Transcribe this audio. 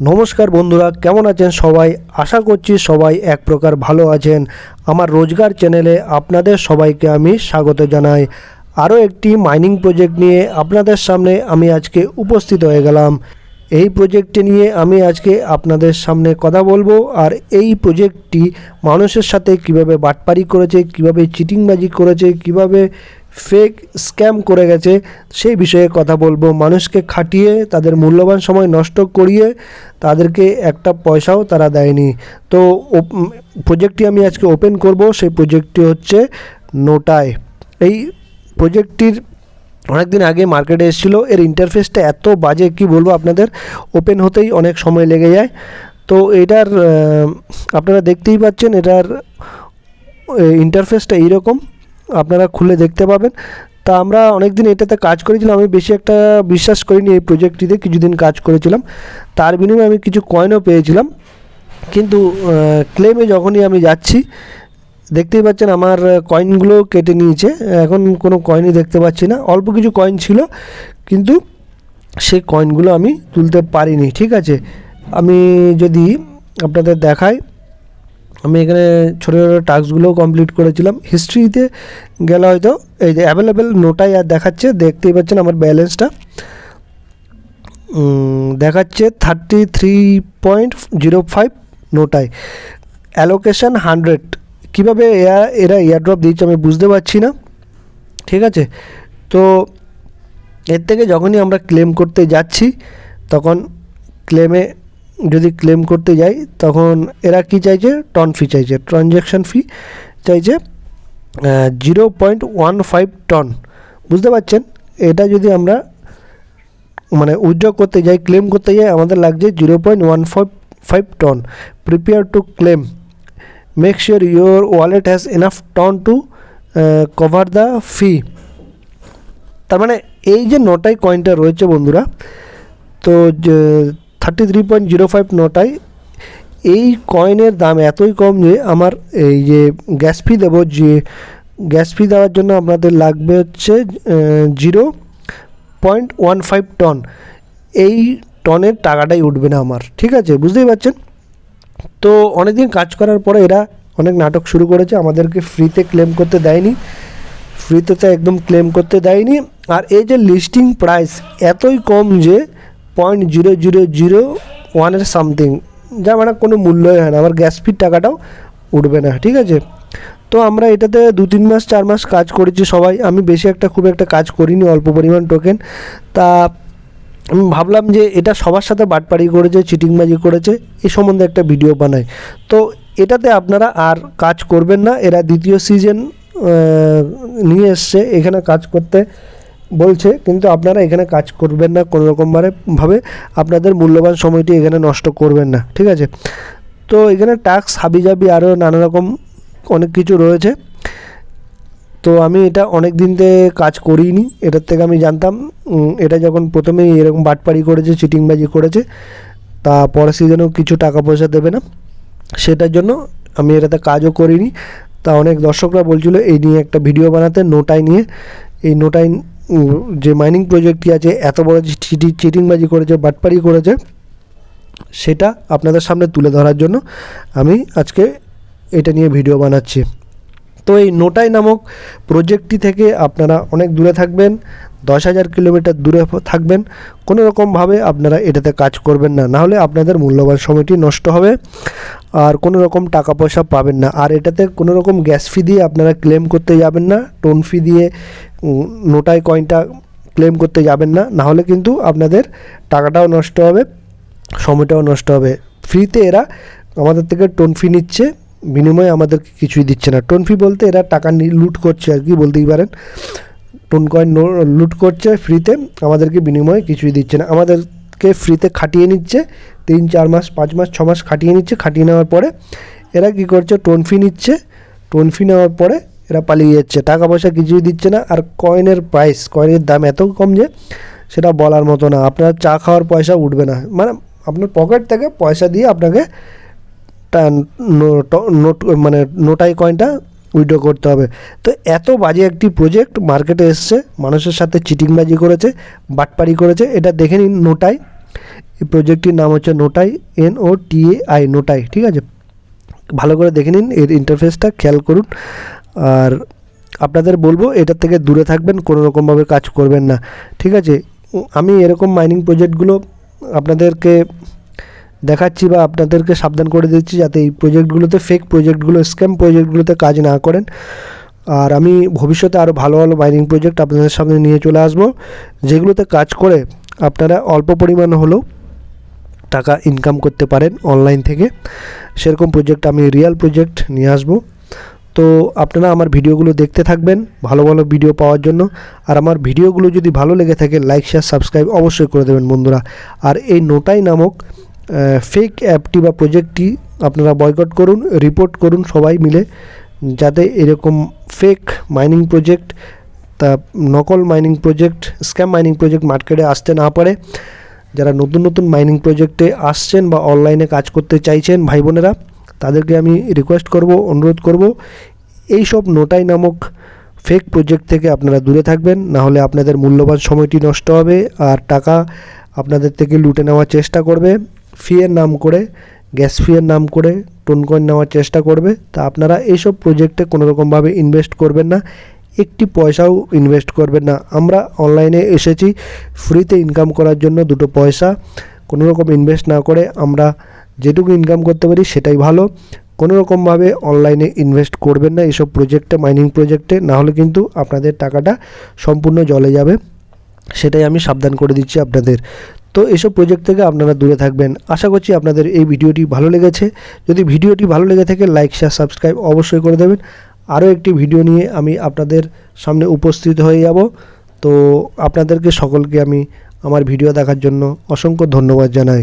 নমস্কার বন্ধুরা, কেমন আছেন সবাই? আশা করছি সবাই এক প্রকার ভালো আছেন। আমার রোজগার চ্যানেলে আপনাদের সবাইকে আমি স্বাগত জানাই। আরও একটি মাইনিং প্রজেক্ট নিয়ে আপনাদের সামনে আমি আজকে উপস্থিত হয়ে গেলাম। এই প্রজেক্টটি নিয়ে আমি আজকে আপনাদের সামনে কথা বলব। আর এই প্রজেক্টটি মানুষের সাথে কীভাবে বাটপারি করেছে, কীভাবে চিটিংবাজি করেছে, কীভাবে ফেক স্ক্যাম করে গেছে, সেই বিষয়ে কথা বলব। মানুষকে খাটিয়ে, তাদের মূল্যবান সময় নষ্ট করিয়ে, তাদেরকে একটা পয়সাও তারা দেয়নি। তো প্রজেক্টটি আমি আজকে ওপেন করব। সেই প্রজেক্টটি হচ্ছে নোটায়। এই প্রজেক্টটির অনেকদিন আগে মার্কেটে এসেছিল। এর ইন্টারফেসটা এত বাজে, কি বলব আপনাদের? ওপেন হতেই অনেক সময় লেগে যায়। তো এটার আপনারা দেখতেই পাচ্ছেন, এটার ইন্টারফেসটা এইরকম। আপনারা খুলে দেখতে পাবেন। তা আমরা অনেক দিন এটাতে কাজ করেছিলাম। আমি বেশি একটা বিশ্বাস করিনি এই প্রজেক্টটিতে কিছুদিন কাজ করেছিলাম। তার বিনিময়ে আমি কিছু কয়েনও পেয়েছিলাম। কিন্তু ক্লেমে যখনই আমি যাচ্ছি দেখতেই পাচ্ছেন আমার কয়েনগুলো কেটে নিয়েছে। এখন কোনো কয়েনই দেখতে পাচ্ছি না। অল্প কিছু কয়েন ছিল, কিন্তু সেই কয়েনগুলো আমি তুলতে পারিনি, ঠিক আছে? আমি যদি আপনাদের দেখাই, আমি এখানে ছোটো ছোটো টাস্কগুলোও কমপ্লিট করেছিলাম। হিস্ট্রিতে গেলে হয়তো এই যে অ্যাভেলেবেল নোটাই আর দেখাচ্ছে, দেখতেই পাচ্ছেন আমার ব্যালেন্সটা দেখাচ্ছে thirty three point zero five নোটায় allocation hundred কীভাবে এরা এয়ারড্রপ দিচ্ছে আমি বুঝতে পারছি না। ঠিক আছে? তো এর থেকে যখনই আমরা ক্লেম করতে যাচ্ছি, তখন ক্লেমে যদি ক্লেম করতে যাই, তখন এরা কি চাইছে? টন ফি চাইছে ট্রানজ্যাকশন ফি চাইছে zero point one five TON বুঝতে পারছেন? এটা যদি আমরা মানে উইথড্র করতে যাই ক্লেম করতে যাই, আমাদের লাগছে zero point one five five TON prepare to claim make sure your wallet has enough TON to cover the fee তার মানে এই যে নটাই কয়েনটা রয়েছে বন্ধুরা, তো thirty three point zero five নটাই এই কয়েনের দাম এতই কম যে আমার এই যে গ্যাস ফি দেবো, যে গ্যাস ফি দেওয়ার জন্য আপনাদের লাগবে হচ্ছে zero point one five TON এই টনের টাকাটাই উঠবে না আমার, ঠিক আছে? বুঝতেই পারছেন? তো অনেকদিন কাজ করার পরে এরা অনেক নাটক শুরু করেছে, আমাদেরকে ফ্রিতে ক্লেম করতে দেয়নি। ফ্রিতে তো একদম ক্লেম করতে দেয়নি। আর এই যে লিস্টিং প্রাইস এতই কম যে পয়েন্ট জিরো জিরো জিরো ওয়ানের সামথিং যা মানে কোনো মূল্যই হয় না আমার গ্যাস ফির টাকাটাও উঠবে না, ঠিক আছে? তো আমরা এটাতে দু তিন মাস, চার মাস কাজ করেছি সবাই। আমি বেশি একটা খুব একটা কাজ করিনি, অল্প পরিমাণ টোকেন তা ভাবলাম যে এটা সবার সাথে বাটপাড়ি করেছে, চিটিংবাজি করেছে, এ সম্বন্ধে একটা ভিডিও বানাই। তো এটাতে আপনারা আর কাজ করবেন না, এরা দ্বিতীয় সিজন নিয়ে এসছে, এখানে কাজ করতে বলছে, কিন্তু আপনারা এখানে কাজ করবেন না কোনো রকমভাবে ভাবে আপনাদের মূল্যবান সময়টি এখানে নষ্ট করবেন না, ঠিক আছে? তো এখানে টাক্স হাবিজাবি আরও নানা রকম অনেক কিছু রয়েছে। তো আমি এটা অনেক দিন থেকে কাজ করিনি, এটার থেকে আমি জানতাম এটা যখন প্রথমেই এরকম বাটপাড়ি করেছে, চিটিংবাজি করেছে, তা পরের সিজনেও কিছু টাকা পয়সা দেবে না। সেটার জন্য আমি এটাতে কাজও করিনি। তা অনেক দর্শকরা বলছিল, এই নিয়ে একটা ভিডিও বানাতে, নোটাই নিয়ে। এই নোটাই যে মাইনিং প্রজেক্টটি আছে, এত বড় যে চিটি, চিটিংবাজি করেছে, বাটপাড়ি করেছে, সেটা আপনাদের সামনে তুলে ধরার জন্য আমি আজকে এটা নিয়ে ভিডিও বানাচ্ছি। তো এই নোটাই নামক প্রজেক্টটি থেকে আপনারা অনেক দূরে থাকবেন, দশ হাজার কিলোমিটার দূরে থাকবেন, কোনো রকমভাবে আপনারা এটাতে কাজ করবেন না। নাহলে আপনাদের মূল্যবান সময়টি নষ্ট হবে, আর কোনো রকম টাকা পয়সা পাবেন না। আর এটাতে কোনো রকম গ্যাস ফি দিয়ে আপনারা ক্লেম করতে যাবেন না, টোন ফি দিয়ে নোটাই কয়েনটা ক্লেম করতে যাবেন না। নাহলে কিন্তু আপনাদের টাকাটাও নষ্ট হবে, সময়টাও নষ্ট হবে। ফ্রিতে এরা আমাদের থেকে টোন ফি নিচ্ছে। বিনিময়ে আমাদেরকে কিছুই দিচ্ছে না। টোন ফি বলতে এরা টাকা লুট করছে আর কি, বলতেই পারেন। টোন কয়েন লুট করছে ফ্রিতে আমাদেরকে বিনিময়ে কিছুই দিচ্ছে না। আমাদেরকে ফ্রিতে খাটিয়ে নিচ্ছে, তিন, চার মাস, পাঁচ মাস, ছ মাস খাটিয়ে নিচ্ছে। খাটিয়ে নেওয়ার পরে এরা কী করছে? টোন ফি নিচ্ছে। টোন ফি নেওয়ার পরে এরা পালিয়ে যাচ্ছে। টাকা পয়সা কিছুই দিচ্ছে না। আর কয়েনের প্রাইস কয়েনের দাম এত কম যে সেটা বলার মতো না। আপনার চা খাওয়ার পয়সা উঠবে না। মানে আপনার পকেট থেকে পয়সা দিয়ে আপনাকে নোট মানে নোটাই কয়েনটা উইড্রো করতে হবে। তো এত বাজে একটি প্রজেক্ট মার্কেটে এসছে, মানুষের সাথে চিটিংবাজি করেছে, বাটপারি করেছে, এটা দেখে নিন নোটাই। এই প্রজেক্টটির নাম হচ্ছে নোটাই, N O T A I, নোটাই, ঠিক আছে? ভালো করে দেখে নিন এর ইন্টারফেসটা খেয়াল করুন। আর আপনাদের বলব, এটার থেকে দূরে থাকবেন, কোনো রকমভাবে কাজ করবেন না, ঠিক আছে? আমি এরকম মাইনিং প্রজেক্টগুলো আপনাদেরকে দেখাচ্ছি বা আপনাদেরকে সাবধান করে দিচ্ছি যাতে এই প্রজেক্টগুলোতে ফেক প্রজেক্টগুলো স্ক্যাম প্রজেক্টগুলোতে কাজ না করেন। আর আমি ভবিষ্যতে আরও ভালো ভালো মাইনিং প্রজেক্ট আপনাদের সামনে নিয়ে চলে আসব, যেগুলোতে কাজ করে আপনারা অল্প পরিমাণ হলেও টাকা ইনকাম করতে পারেন অনলাইন থেকে। সেরকম প্রজেক্ট আমি রিয়েল প্রজেক্ট নিয়ে আসব। তো আপনারা আমার ভিডিওগুলো দেখতে থাকবেন ভালো ভালো ভিডিও পাওয়ার জন্য। আর আমার ভিডিওগুলো যদি ভালো লেগে থাকে লাইক শেয়ার সাবস্ক্রাইব অবশ্যই করে দেবেন বন্ধুরা। আর এই নোটাই নামক ফেক অ্যাপটি বা প্রজেক্টটি আপনারা বয়কট করুন রিপোর্ট করুন সবাই মিলে, যাতে এরকম ফেক মাইনিং প্রজেক্ট তা নকল mining project scam mining project মার্কেটে আসতে না পারে। যারা নতুন নতুন মাইনিং প্রজেক্টে আসছেন বা অনলাইনে কাজ করতে চাইছেন ভাই বোনেরা, তাদেরকে আমি রিকোয়েস্ট করব, অনুরোধ করব, এই সব নোটাই নামক ফেক প্রজেক্ট থেকে আপনারা দূরে থাকবেন, না হলে আপনাদের মূল্যবান সময়টি নষ্ট হবে, আর টাকা আপনাদের থেকে লুটে নেওয়ার চেষ্টা করবে। ফিয়ের নাম করে, গ্যাস ফিয়ের নাম করে টোন কয়েন নেওয়ার চেষ্টা করবে। তা আপনারা এইসব প্রজেক্টে কোনো রকমভাবে ইনভেস্ট করবেন না। একটি পয়সাও ইনভেস্ট করবেন না। আমরা অনলাইনে এসেছি ফ্রিতে ইনকাম করার জন্য দুটো পয়সা। কোনো রকম ইনভেস্ট না করে আমরা যেটুকু ইনকাম করতে পারি সেটাই ভালো। কোনো রকমভাবে অনলাইনে ইনভেস্ট করবেন না এইসব প্রজেক্টে মাইনিং প্রজেক্টে না হলে কিন্তু আপনাদের টাকাটা সম্পূর্ণ জলে যাবে। সেটাই আমি সাবধান করে দিচ্ছি আপনাদের। তো এসব প্রজেক্ট থেকে আপনারা দূরে থাকবেন। আশা করছি আপনাদের এই ভিডিওটি ভালো লেগেছে। যদি ভিডিওটি ভালো লেগে থাকে লাইক শেয়ার সাবস্ক্রাইব অবশ্যই করে দেবেন। আরও একটি ভিডিও নিয়ে আমি আপনাদের সামনে উপস্থিত হয়ে যাব। তো আপনাদেরকে সকলকে আমি আমার ভিডিও দেখার জন্য অসংখ্য ধন্যবাদ জানাই।